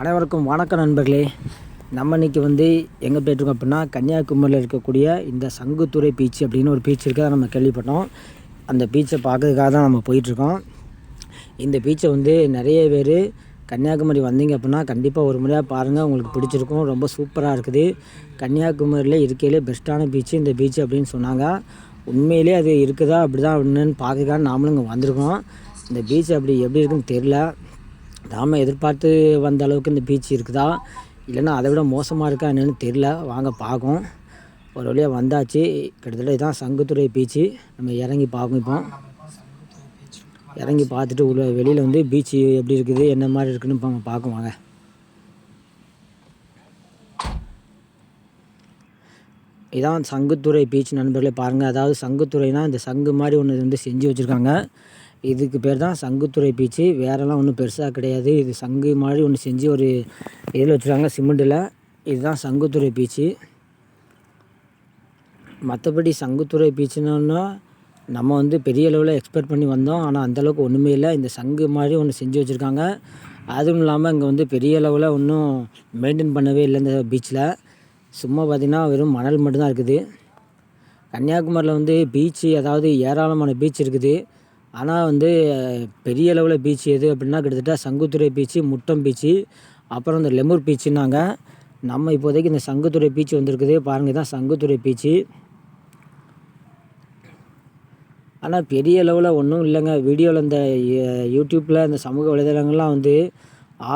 அனைவருக்கும் வணக்கம் நண்பர்களே. நம்ம இன்றைக்கி வந்து எங்கே போயிட்டுருக்கோம் அப்படின்னா கன்னியாகுமரியில் இருக்கக்கூடிய இந்த சங்குத்துறை பீச் அப்படின்னு ஒரு பீச் இருக்கிறத நம்ம கேள்விப்பட்டோம். அந்த பீச்சை பார்க்கறதுக்காக தான் நம்ம போயிட்டுருக்கோம். இந்த பீச்சை வந்து நிறைய பேர் கன்னியாகுமரி வந்தீங்க அப்படின்னா கண்டிப்பாக ஒரு முறையாக பாருங்கள் உங்களுக்கு பிடிச்சிருக்கும். ரொம்ப சூப்பராக இருக்குது. கன்னியாகுமரியில் இருக்கையிலே பெஸ்ட்டான பீச்சு இந்த பீச் அப்படின்னு சொன்னாங்க. உண்மையிலே அது இருக்குதா அப்படி தான் அப்படின்னு பார்க்கறதுக்காக நாமளும் இங்கே வந்திருக்கோம். இந்த பீச் அப்படி எப்படி இருக்குன்னு தெரில நாம் எதிர்பார்த்து வந்த அளவுக்கு இந்த பீச் இருக்குதா? இல்லைன்னா அதை விட மோசமாக இருக்கா என்னென்னு தெரில வாங்க பார்க்கும். ஒரு வழியாக வந்தாச்சு. கிட்டத்தட்ட இதுதான் சங்குத்துறை பீச்சு நம்ம இறங்கி பார்க்கும் இப்போ. இறங்கி பார்த்துட்டு உள்ள வெளியில் வந்து பீச்சு எப்படி இருக்குது என்ன மாதிரி இருக்குன்னு இப்போ பார்க்கும். வாங்க. இதான் சங்குத்துறை பீச் நண்பர்களே பாருங்கள் அதாவது சங்குத்துறைனா இந்த சங்கு மாதிரி ஒன்று வந்து செஞ்சு வச்சுருக்காங்க. இதுக்கு பேர் தான் சங்குத்துறை பீச்சு. வேறெல்லாம் ஒன்றும் பெருசாக கிடையாது. இது சங்கு மாதிரி ஒன்று செஞ்சு ஒரு இதில் வச்சுருக்காங்க சிமெண்ட்டில் இதுதான் சங்குத்துறை பீச்சு. மற்றபடி சங்குத்துறை பீச்சுன்னா நம்ம வந்து பெரிய அளவில் எக்ஸ்பெக்ட் பண்ணி வந்தோம். ஆனால் அந்தளவுக்கு ஒன்றுமே இல்லை. இந்த சங்கு மாதிரி ஒன்று செஞ்சு வச்சுருக்காங்க. அதுவும் இல்லாமல் இங்கே வந்து பெரிய அளவில் ஒன்றும் மெயின்டைன் பண்ணவே இல்லை இந்த பீச்சில் சும்மா பார்த்திங்கன்னா வெறும் மணல் மட்டும்தான் இருக்குது. கன்னியாகுமரியில் வந்து பீச்சு அதாவது ஏராளமான பீச் இருக்குது. ஆனால் வந்து பெரிய அளவில் பீச் எது அப்படின்னா கிட்டத்தட்ட சங்குத்துறை பீச்சு முட்டம் பீச்சு அப்புறம் இந்த லெமூர் பீச்சுன்னாங்க. நம்ம இப்போதைக்கு இந்த சங்குத்துறை பீச் வந்திருக்குது பாருங்கள் தான் சங்குத்துறை பீச்சு. ஆனால் பெரிய அளவில் ஒன்றும் இல்லைங்க. வீடியோவில் இந்த யூடியூப்பில் இந்த சமூக வலைதளங்கள்லாம் வந்து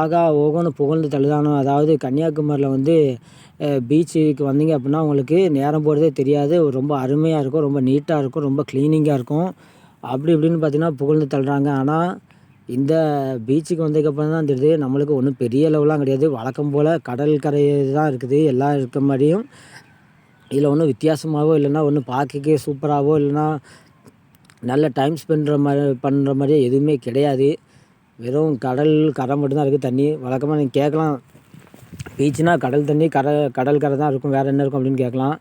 ஆகா ஓகோன்னு புகழ்ந்து தழுதானோ அதாவது கன்னியாகுமரியில் வந்து பீச்சுக்கு வந்தீங்க அப்படின்னா உங்களுக்கு நேரம் போகிறதே தெரியாது. ரொம்ப அருமையாக இருக்கும் ரொம்ப நீட்டாக இருக்கும் ரொம்ப க்ளீனிங்காக இருக்கும். அப்படி இப்படின்னு பார்த்தீங்கன்னா புகழ்ந்து தள்ளுறாங்க. ஆனால் இந்த பீச்சுக்கு வந்ததுக்கப்புறம் தான் தெரியுது நம்மளுக்கு ஒன்றும் பெரிய அளவுலாம் கிடையாது. வழக்கம் போல் கடல் கரை தான் இருக்குது. எல்லாம் இருக்க மாதிரியும் இதில் ஒன்றும் வித்தியாசமாகவோ இல்லைன்னா ஒன்றும் பார்க்கக்கே சூப்பராகவோ இல்லைன்னா நல்ல டைம் ஸ்பெண்ட்ற மாதிரி பண்ணுற மாதிரியே எதுவுமே கிடையாது. வெறும் கடல் கரை மட்டும்தான் இருக்குது தண்ணி. வழக்கமாக நீங்கள் கேட்கலாம். பீச்சுனா கடல் தண்ணி கரை கடல் கரை தான் இருக்கும். வேறு என்ன இருக்கும் அப்படின்னு கேட்கலாம்.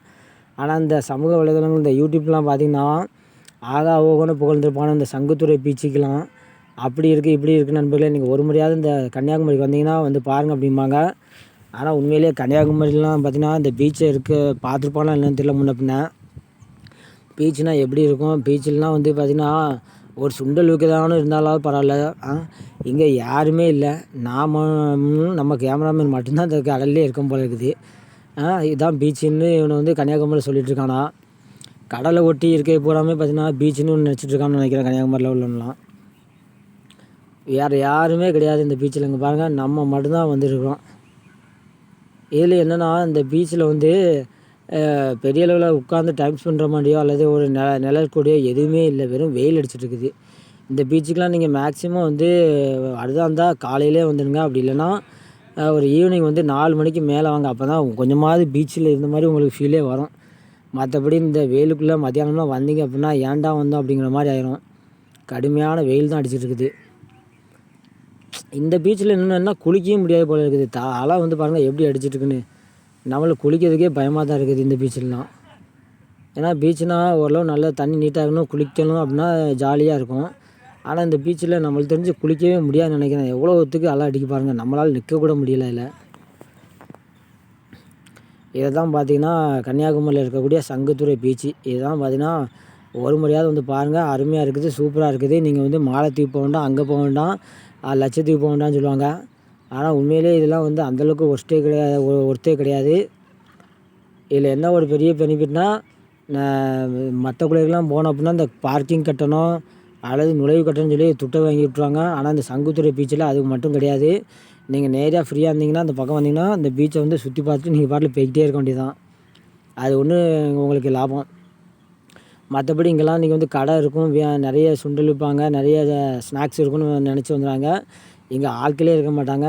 ஆனால் இந்த சமூக வலைதளங்கள் இந்த யூடியூப்லாம் பார்த்திங்கன்னா ஆகா ஓகோன்னு புகழ்ந்துருப்பான இந்த சங்குத்துறை பீச்சுக்கெலாம் அப்படி இருக்குது இப்படி இருக்குது நண்பர்களே நீங்கள் ஒரு முறையாவது இந்த கன்னியாகுமரிக்கு வந்தீங்கன்னா வந்து பாருங்கள் அப்படிம்பாங்க. ஆனால் உண்மையிலேயே கன்னியாகுமரிலாம் பார்த்திங்கன்னா இந்த பீச்சை இருக்க பார்த்துருப்பானா இல்லைன்னு தெரியல முன்ன பின்ன. பீச்சுனா எப்படி இருக்கும்? பீச்சில்னால் வந்து பார்த்திங்கன்னா ஒரு சுண்டல் விற்கதானு இருந்தாலும் பரவாயில்ல. இங்கே யாருமே இல்லை. நாம் நம்ம கேமராமேன் மட்டும்தான் இந்த கடல்லே இருக்கும் போல இருக்குது. இதுதான் பீச்சுன்னு இவனை வந்து கன்னியாகுமரியில் சொல்லிட்டு இருக்கானா. கடலை ஒட்டி இருக்க பூராமே பார்த்தீங்கன்னா பீச்சுன்னு ஒன்று நினச்சிட்ருக்கான்னு நினைக்கிறேன் கன்னியாகுமரியில் உள்ளவங்களாம் வேறு யாருமே கிடையாது இந்த பீச்சில் இங்கே பாருங்கள் நம்ம மட்டும்தான் வந்துருக்குறோம். இதில் என்னென்னா இந்த பீச்சில் வந்து பெரிய அளவில் உட்காந்து டைம் ஸ்பெண்ட் மாதிரியோ அல்லது ஒரு நெ நிழற்கூடியோ எதுவுமே இல்லை. வெறும் வெயில் அடிச்சிட்டு இருக்குது. இந்த பீச்சுக்கெலாம் நீங்கள் மேக்ஸிமம் வந்து அடுத்தா இருந்தால் காலையிலே வந்துடுங்க. அப்படி இல்லைன்னா ஒரு ஈவினிங் வந்து நாலு மணிக்கு மேலே வாங்க. அப்போ தான் கொஞ்சமாவது பீச்சில் இருந்த மாதிரி உங்களுக்கு ஃபீலே வரும். மற்றபடி இந்த வெயிலுக்குள்ளே மத்தியானம்லாம் வந்தீங்க அப்படின்னா ஏன்டா வந்தோம் அப்படிங்கிற மாதிரி ஆயிரும். கடுமையான வெயில் தான் அடிச்சிட்டு இருக்குது இந்த பீச்சில் என்னென்னா குளிக்கவும் முடியாது போல இருக்குது. தா அலை வந்து பாருங்கள் எப்படி அடிச்சிட்ருக்குன்னு நம்மளுக்கு குளிக்கிறதுக்கே பயமாக தான் இருக்குது இந்த பீச்சிலலாம் ஏன்னா பீச்சுனா ஓரளவு நல்லா தண்ணி நீட்டாக இருக்கணும் குளிக்கணும் அப்படின்னா ஜாலியாக இருக்கும். ஆனால் இந்த பீச்சில் நம்மளுக்கு தெரிஞ்சு குளிக்கவே முடியாதுன்னு நினைக்கிறேன். எவ்வளோ ஒத்துக்கு அலை அடிக்க பாருங்கள் நம்மளால் நிற்கக்கூட முடியல இல்லை இதை தான் பார்த்தீங்கன்னா கன்னியாகுமரியில் இருக்கக்கூடிய சங்குத்துறை பீச்சு. இதுதான் பார்த்திங்கன்னா ஒரு முறையாவது வந்து பாருங்கள் அருமையாக இருக்குது சூப்பராக இருக்குது. நீங்கள் வந்து மாலத்தீவு போக வேண்டாம் அங்கே போக வேண்டாம் லட்சத்தீவு போக வேண்டாம்னு சொல்லுவாங்க. ஆனால் உண்மையிலே இதெல்லாம் வந்து அந்தளவுக்கு ஒர்ஸ்ட்டே கிடையாது ஒர்த்தே கிடையாது. இதில் என்ன ஒரு பெரிய பெனிஃபிட்னா மற்ற குழந்தைகள்லாம் போனோம் அப்படின்னா இந்த பார்க்கிங் கட்டணம் அல்லது நுழைவு கட்டணம்னு சொல்லி துட்டை வாங்கி விட்ருவாங்க ஆனால் இந்த சங்குத்துறை பீச்சில் அதுக்கு மட்டும் கிடையாது. நீங்கள் நேராக ஃப்ரீயாக இருந்தீங்கன்னா அந்த பக்கம் வந்தீங்கன்னா அந்த பீச்சை வந்து சுற்றி பார்த்துட்டு நீங்கள் பாட்டில் போய்கிட்டே இருக்க வேண்டியதான் அது ஒன்று உங்களுக்கு லாபம். மற்றபடி இங்கெல்லாம் நீங்கள் வந்து கடை இருக்கும் நிறைய சுண்டல் விற்பாங்க நிறைய ஸ்நாக்ஸ் இருக்கும்னு நினச்சி வந்துடுறாங்க இங்கே ஆட்களே இருக்க மாட்டாங்க.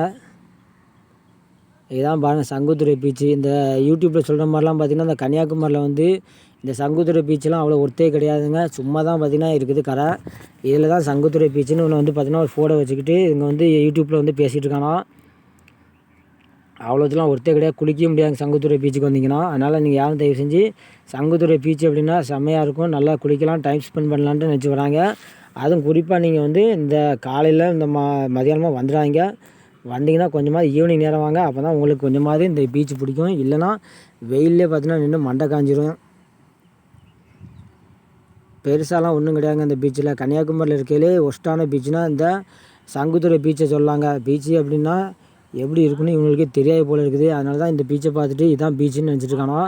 இதுதான் பாருங்கள் சங்குத்துறை பீச்சு இந்த யூடியூப்பில் சொல்கிற மாதிரிலாம் பார்த்திங்கன்னா இந்த கன்னியாகுமரியில் வந்து இந்த சங்குத்துறை பீச்செலாம் அவ்வளோ ஒர்த்தே கிடையாதுங்க. சும்மா தான் பார்த்திங்கன்னா இருக்குது கரை. இதில் தான் சங்குத்துறை பீச்சுன்னு ஒன்று வந்து பார்த்திங்கன்னா ஒரு ஃபோட்டோ வச்சுக்கிட்டு இங்கே வந்து யூடியூப்பில் வந்து பேசிகிட்டு இருக்கானா அவ்வளோதெல்லாம் ஒருத்தே கிடையாது. குளிக்க முடியாது சங்குத்துறை பீச்சுக்கு வந்தீங்கன்னா. அதனால் நீங்கள் யாரும் தயவு செஞ்சு சங்குத்துறை பீச் அப்படின்னா செம்மையாக இருக்கும். நல்லா குளிக்கலாம் டைம் ஸ்பெண்ட் பண்ணலான்ட்டு நினச்சி வராங்க. அதுவும் குறிப்பாக நீங்கள் வந்து இந்த காலையில் இந்த ம மதியானமாக வந்துடாங்க வந்தீங்கன்னா கொஞ்சமாவது ஈவினிங் நேரம் வாங்க. அப்போ தான் உங்களுக்கு கொஞ்சமாவது இந்த பீச் பிடிக்கும். இல்லைன்னா வெயிலே பார்த்தீங்கன்னா நின்று மண்டை காஞ்சிரும். பெருசாலாம் ஒன்றும் கிடையாதுங்க. இந்த பீச்சில் கன்னியாகுமரியில் இருக்கையிலே ஒஸ்ட்டான பீச்னால் இந்த சங்குத்துறை பீச்சை சொல்லாங்க. பீச்சு அப்படின்னா எப்படி இருக்குன்னு இவங்களுக்கே தெரியாது போல் இருக்குது. அதனால தான் இந்த பீச்சை பார்த்துட்டு இதான் பீச்சுன்னு நினச்சிட்டு இருக்கானோ